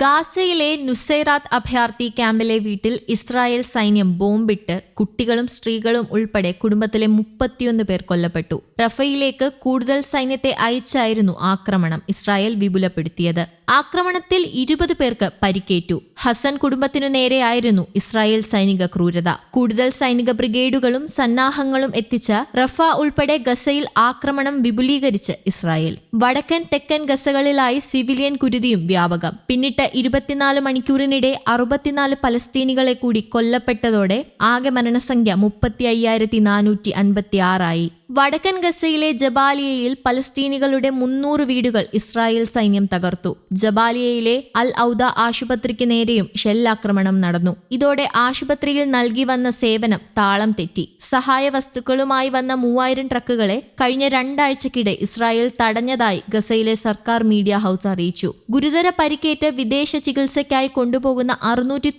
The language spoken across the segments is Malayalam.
ഗാസയിലെ നുസൈറാത്ത് അഭയാർത്ഥി ക്യാമ്പിലെ വീട്ടിൽ ഇസ്രായേൽ സൈന്യം ബോംബിട്ട് കുട്ടികളും സ്ത്രീകളും ഉൾപ്പെടെ കുടുംബത്തിലെ മുപ്പത്തിയൊന്ന് പേർ കൊല്ലപ്പെട്ടു. റഫയിലേക്ക് കൂടുതൽ സൈന്യത്തെ അയച്ചായിരുന്നു ആക്രമണം ഇസ്രായേൽ വിപുലപ്പെടുത്തിയത്. ആക്രമണത്തിൽ ഇരുപത് പേർക്ക് പരിക്കേറ്റു. ഹസൻ കുടുംബത്തിനു നേരെയായിരുന്നു ഇസ്രായേൽ സൈനിക ക്രൂരത. കൂടുതൽ സൈനിക ബ്രിഗേഡുകളും സന്നാഹങ്ങളും എത്തിച്ച റഫ ഉൾപ്പെടെ ഗസയിൽ ആക്രമണം വിപുലീകരിച്ച് ഇസ്രായേൽ. വടക്കൻ തെക്കൻ ഗസകളിലായി സിവിലിയൻ കുരുതിയും വ്യാപകം. പിന്നിട്ട് ഇരുപത്തിനാല് മണിക്കൂറിനിടെ അറുപത്തിനാല് പലസ്തീനികളെ കൂടി കൊല്ലപ്പെട്ടതോടെ ആകെ മരണസംഖ്യ മുപ്പത്തി അയ്യായിരത്തി നാനൂറ്റി അൻപത്തി ആറായി വടക്കൻ ഗസയിലെ ജബാലിയയിൽ പലസ്തീനികളുടെ മുന്നൂറ് വീടുകൾ ഇസ്രായേൽ സൈന്യം തകർത്തു. ജബാലിയയിലെ അൽ ഔദ ആശുപത്രിക്ക് നേരെയും ഷെല്ലാക്രമണം നടന്നു. ഇതോടെ ആശുപത്രിയിൽ നൽകി വന്ന സേവനം താളം തെറ്റി. സഹായ വസ്തുക്കളുമായി വന്ന മൂവായിരം ട്രക്കുകളെ കഴിഞ്ഞ രണ്ടാഴ്ചക്കിടെ ഇസ്രായേൽ തടഞ്ഞതായി ഗസയിലെ സർക്കാർ മീഡിയ ഹൌസ് അറിയിച്ചു. ഗുരുതര പരിക്കേറ്റ് വിദേശ ചികിത്സയ്ക്കായി കൊണ്ടുപോകുന്ന അറുന്നൂറ്റി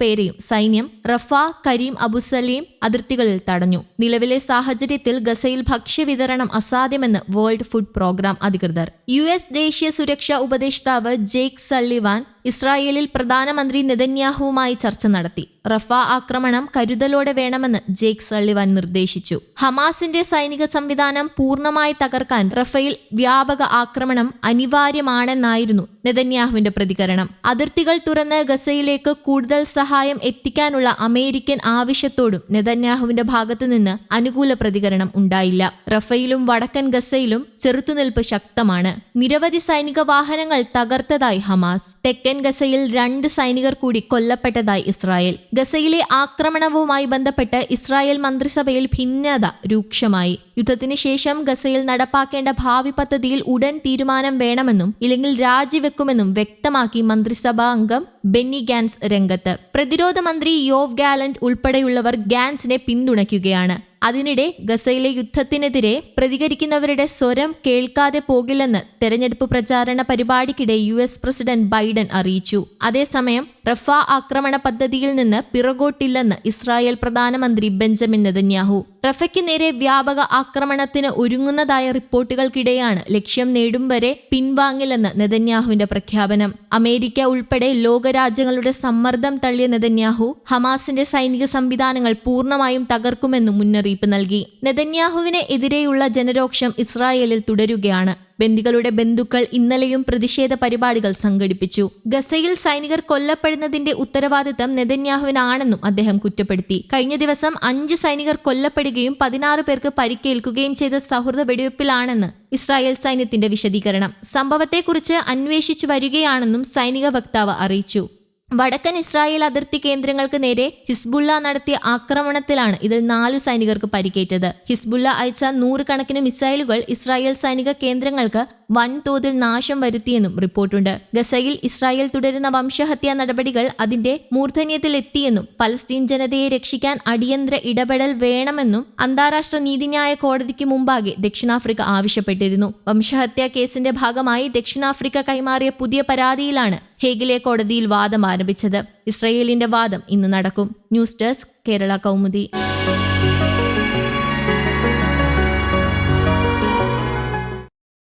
പേരെയും സൈന്യം റഫ കരീം അബുസലീം അതിർത്തികളിൽ തടഞ്ഞു. നിലവിലെ സാഹചര്യത്തിൽ ഗസയിൽ ഭക്ഷ്യവിതരണം അസാധ്യമെന്ന് വേൾഡ് ഫുഡ് പ്രോഗ്രാം അധികൃതർ. യു എസ് ദേശീയ സുരക്ഷാ ഉപദേഷ്ടാവ് ജേക്ക് സള്ളിവാൻ ഇസ്രായേലിൽ പ്രധാനമന്ത്രി നെതന്യാഹുവുമായി ചർച്ച നടത്തി. റഫ ആക്രമണം കരുതലോടെ വേണമെന്ന് ജേക്ക് സള്ളിവാൻ നിർദ്ദേശിച്ചു. ഹമാസിന്റെ സൈനിക സംവിധാനം പൂർണമായി തകർക്കാൻ റഫയിൽ വ്യാപക ആക്രമണം അനിവാര്യമാണെന്നായിരുന്നു നെതന്യാഹുവിന്റെ പ്രതികരണം. അതിർത്തികൾ തുറന്ന് ഗസയിലേക്ക് കൂടുതൽ സഹായം എത്തിക്കാനുള്ള അമേരിക്കൻ ആവശ്യത്തോടും നെതന്യാഹുവിന്റെ ഭാഗത്തുനിന്ന് അനുകൂല പ്രതികരണം ഉണ്ടായില്ല. റഫയിലും വടക്കൻ ഗസയിലും ചെറുത്തുനിൽപ്പ് ശക്തമാണ്. നിരവധി സൈനിക വാഹനങ്ങൾ തകർത്തതായി ഹമാസ്. ഗസയിൽ രണ്ട് സൈനികർ കൂടി കൊല്ലപ്പെട്ടതായി ഇസ്രായേൽ. ഗസയിലെ ആക്രമണവുമായി ബന്ധപ്പെട്ട് ഇസ്രായേൽ മന്ത്രിസഭയിൽ ഭിന്നത രൂക്ഷമായി. യുദ്ധത്തിന് ശേഷം ഗസയിൽ നടപ്പാക്കേണ്ട ഭാവി പദ്ധതിയിൽ ഉടൻ തീരുമാനം വേണമെന്നും ഇല്ലെങ്കിൽ രാജിവെക്കുമെന്നും വ്യക്തമാക്കി മന്ത്രിസഭാ അംഗം ബെന്നി ഗാൻസ് രംഗത്ത്. പ്രതിരോധ മന്ത്രി യോവ് ഗാലന്റ് ഉൾപ്പെടെയുള്ളവർ ഗാൻസിനെ പിന്തുണയ്ക്കുകയാണ്. അതിനിടെ ഗസയിലെ യുദ്ധത്തിനെതിരെ പ്രതികരിക്കുന്നവരുടെ സ്വരം കേൾക്കാതെ പോകില്ലെന്ന് തെരഞ്ഞെടുപ്പ് പ്രചാരണ പരിപാടിക്കിടെ യു എസ് പ്രസിഡന്റ് ബൈഡൻ അറിയിച്ചു. അതേസമയം റഫ ആക്രമണ പദ്ധതിയിൽ നിന്ന് പിറകോട്ടില്ലെന്ന് ഇസ്രായേൽ പ്രധാനമന്ത്രി ബെഞ്ചമിൻ നെതന്യാഹു. റഫയ്ക്ക് നേരെ വ്യാപക ആക്രമണത്തിന് ഒരുങ്ങുന്നതായ റിപ്പോർട്ടുകൾക്കിടെയാണ് ലക്ഷ്യം നേടും വരെ പിൻവാങ്ങില്ലെന്ന് നെതന്യാഹുവിന്റെ പ്രഖ്യാപനം. അമേരിക്ക ഉൾപ്പെടെ ലോകരാജ്യങ്ങളുടെ സമ്മർദ്ദം തള്ളിയ നെതന്യാഹു ഹമാസിന്റെ സൈനിക സംവിധാനങ്ങൾ പൂർണമായും തകർക്കുമെന്നും മുന്നറിയിപ്പ് നൽകി. നെതന്യാഹുവിന് എതിരെയുള്ള ജനരോക്ഷം ഇസ്രായേലിൽ തുടരുകയാണ്. ബന്ദികളുടെ ബന്ധുക്കൾ ഇന്നലെയും പ്രതിഷേധ പരിപാടികൾ സംഘടിപ്പിച്ചു. ഗസയിൽ സൈനികർ കൊല്ലപ്പെടുന്നതിന്റെ ഉത്തരവാദിത്തം നെതന്യാഹുവിനാണെന്നും അദ്ദേഹം കുറ്റപ്പെടുത്തി. കഴിഞ്ഞ ദിവസം അഞ്ച് സൈനികർ കൊല്ലപ്പെടുകയും പതിനാറ് പേർക്ക് പരിക്കേൽക്കുകയും ചെയ്ത സൗഹൃദ വെടിവെപ്പിലാണെന്ന് ഇസ്രായേൽ സൈന്യത്തിന്റെ വിശദീകരണം. സംഭവത്തെക്കുറിച്ച് അന്വേഷിച്ചു വരികയാണെന്നും സൈനിക വക്താവ് അറിയിച്ചു. വടക്കൻ ഇസ്രായേൽ അതിർത്തി കേന്ദ്രങ്ങൾക്ക് നേരെ ഹിസ്ബുള്ള നടത്തിയ ആക്രമണത്തിലാണ് ഇതിൽ നാല് സൈനികർക്ക് പരിക്കേറ്റത്. ഹിസ്ബുള്ള അയച്ച നൂറുകണക്കിന് മിസൈലുകൾ ഇസ്രായേൽ സൈനിക കേന്ദ്രങ്ങൾക്ക് വൻതോതിൽ നാശം വരുത്തിയെന്നും റിപ്പോർട്ടുണ്ട്. ഗസയിൽ ഇസ്രായേൽ തുടരുന്ന വംശഹത്യാ നടപടികൾ അതിന്റെ മൂർധന്യത്തിലെത്തിയെന്നും പലസ്തീൻ ജനതയെ രക്ഷിക്കാൻ അടിയന്തര ഇടപെടൽ വേണമെന്നും അന്താരാഷ്ട്ര നീതിന്യായ കോടതിക്ക് മുമ്പാകെ ദക്ഷിണാഫ്രിക്ക ആവശ്യപ്പെട്ടിരുന്നു. വംശഹത്യാ കേസിന്റെ ഭാഗമായി ദക്ഷിണാഫ്രിക്ക കൈമാറിയ പുതിയ പരാതിയിലാണ് ഹേഗിലെ കോടതിയിൽ വാദം ആരംഭിച്ചത്. ഇസ്രയേലിന്റെ വാദം ഇന്ന് നടക്കും. News desk Kerala Kaumudi.